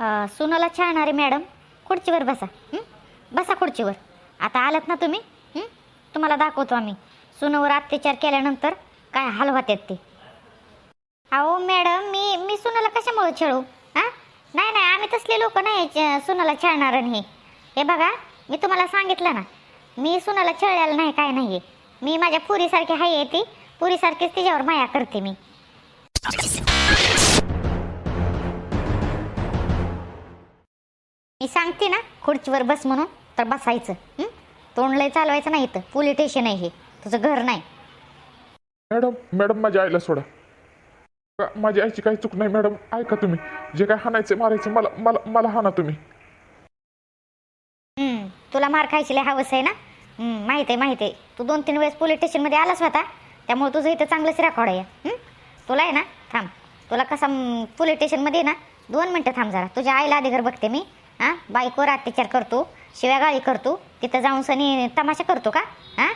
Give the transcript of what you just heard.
सुनाला छान अरे मॅडम. खुर्चीवर बसा. बसा खुर्चीवर. आता आलात ना तुम्ही? तुम्हाला दाखवतो आम्ही. सुनावर अत्याचार केल्यानंतर काय हाल होतात ते. अहो मॅडम मी मी सुनाला कशामुळे छळू? हां? नाही नाही आम्ही तसले लोक नाही सुनाला छळणार हे. हे बघा मी तुम्हाला सांगितलं ना. मी सुनाला छळलेलं नाही काय नाही आहे मी माझ्या पुरीसारखी आहे ती. पुरीसारखीच तिच्यावर माया करते मी. मी सांगते ना खुर्चीवर बस म्हणून तर बसायचं? तोंड लय चालवायचं नाही इथं. पोलीस स्टेशन आहे हे. तुझं घर नाही. मॅडम मॅडम माझ्या आईला सोडा. का- माझ्या आईची काही चूक नाही मॅडम? ऐका तुम्ही. जे काय हाणायचं मारायचं मला मला मला हाना तुम्ही. हं, तुला मार खायची लय हवस आहे ना? हं, माहीत आहे माहीत आहे. तू दोन तीन वेळेस पोलीस स्टेशनमध्ये आलास होता त्यामुळे तुझं इथं चांगलंच रेकॉर्ड आहे. हं? तुला आहे ना? थांब. तुला कसा म, पोलीस स्टेशनमध्ये ना? दोन मिनटं थांब जरा. तुझ्या आईला आधी घर बघते मी. हां? बायकोवर अत्याचार करतो शिव्या गाळी करतो तिथं जाऊन सनी तमाशा करतो का? हां?